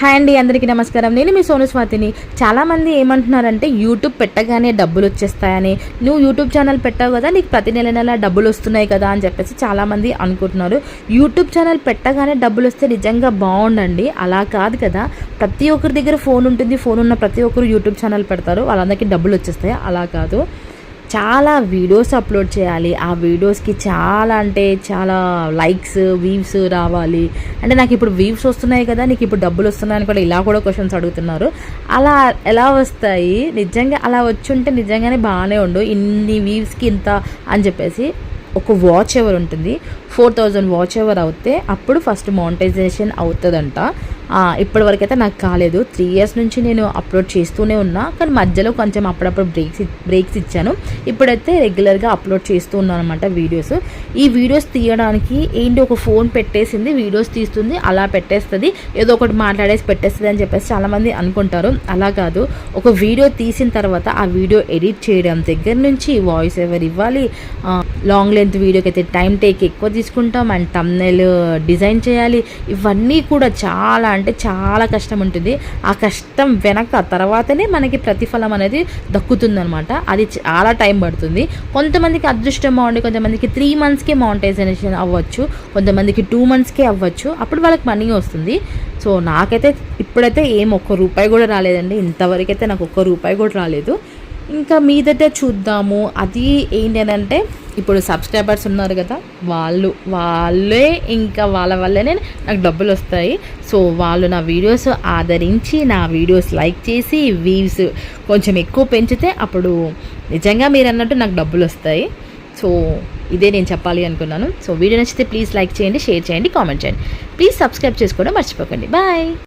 Hi అండి అందరికీ నమస్కారం. నేను మీ సోను స్వాతిని. చాలామంది ఏమంటున్నారంటే యూట్యూబ్ పెట్టగానే డబ్బులు వచ్చేస్తాయని. నువ్వు యూట్యూబ్ ఛానల్ పెట్టావు కదా నీకు ప్రతి నెల నెల డబ్బులు వస్తున్నాయి కదా అని చెప్పేసి చాలామంది అనుకుంటున్నారు. యూట్యూబ్ ఛానల్ పెట్టగానే డబ్బులు వస్తే నిజంగా బాగుండండి. అలా కాదు కదా. ప్రతి ఒక్కరి దగ్గర ఫోన్ ఉంటుంది. ఫోన్ ఉన్న ప్రతి ఒక్కరు యూట్యూబ్ ఛానల్ పెడతారు. వాళ్ళందరికీ డబ్బులు వచ్చేస్తాయి. అలా కాదు. చాలా వీడియోస్ అప్లోడ్ చేయాలి. ఆ వీడియోస్కి చాలా అంటే చాలా లైక్స్ వీవ్స్ రావాలి. అంటే నాకు ఇప్పుడు వీవ్స్ వస్తున్నాయి కదా నీకు ఇప్పుడు డబ్బులు వస్తున్నాయని కూడా ఇలా కూడా క్వశ్చన్స్ అడుగుతున్నారు. అలా ఎలా వస్తాయి? నిజంగా అలా వచ్చి ఉంటే నిజంగానే బాగానే ఉండు. ఇన్ని వీవ్స్కి ఇంత అని చెప్పేసి ఒక వాచ్ ఎవర్ ఉంటుంది? ఫోర్ థౌజండ్ వాచ్ ఎవర్ అవుతే అప్పుడు ఫస్ట్ మానిటైజేషన్ అవుతుందంట. ఇప్పటి వరకు అయితే నాకు కాలేదు. త్రీ ఇయర్స్ నుంచి నేను అప్లోడ్ చేస్తూనే ఉన్నా కానీ మధ్యలో కొంచెం అప్పుడప్పుడు బ్రేక్స్ బ్రేక్స్ ఇచ్చాను. ఇప్పుడైతే రెగ్యులర్గా అప్లోడ్ చేస్తూ ఉన్నాను అనమాట వీడియోస్ ఈ వీడియోస్ తీయడానికి ఏంటి ఒక ఫోన్ పెట్టేసింది వీడియోస్ తీస్తుంది అలా పెట్టేస్తుంది ఏదో ఒకటి మాట్లాడేసి పెట్టేస్తుంది అని చెప్పేసి చాలామంది అనుకుంటారు. అలా కాదు. ఒక వీడియో తీసిన తర్వాత ఆ వీడియో ఎడిట్ చేయడం దగ్గర నుంచి వాయిస్ ఎవరు ఇవ్వాలి. లాంగ్ లెంత్ వీడియోకి అయితే టైం టేక్ ఎక్కువ తీసుకుంటాం. అండ్ తమ్నెల్ డిజైన్ చేయాలి. ఇవన్నీ కూడా చాలా అంటే చాలా కష్టం ఉంటుంది. ఆ కష్టం వెనక తర్వాతనే మనకి ప్రతిఫలం అనేది దక్కుతుందనమాట అది చాలా టైం పడుతుంది. కొంతమందికి అదృష్టం బాగుండి కొంతమందికి త్రీ మంత్స్కే మౌంటైజేషన్ అవ్వచ్చు. కొంతమందికి టూ మంత్స్కే అవ్వచ్చు. అప్పుడు వాళ్ళకి మనీ వస్తుంది. సో నాకైతే ఇప్పుడైతే ఏం ఒక్క రూపాయి కూడా రాలేదండి. ఇంతవరకు అయితే నాకు ఒక్క రూపాయి కూడా రాలేదు. ఇంకా మీదట చూద్దాము. అది ఏంటి అని అంటే ఇప్పుడు సబ్స్క్రైబర్స్ ఉన్నారు కదా వాళ్ళు వాళ్ళే ఇంకా వాళ్ళ వల్లనే నాకు డబ్బులు వస్తాయి. సో వాళ్ళు నా వీడియోస్ ఆదరించి నా వీడియోస్ లైక్ చేసి వ్యూస్ కొంచెం ఎక్కువ పెంచితే అప్పుడు నిజంగా మీరు అన్నట్టు నాకు డబ్బులు వస్తాయి. సో ఇదే నేను చెప్పాలి అనుకున్నాను. సో వీడియో నచ్చితే ప్లీజ్ లైక్ చేయండి షేర్ చేయండి కామెంట్ చేయండి. ప్లీజ్ సబ్స్క్రైబ్ చేసుకోవడం మర్చిపోకండి. బాయ్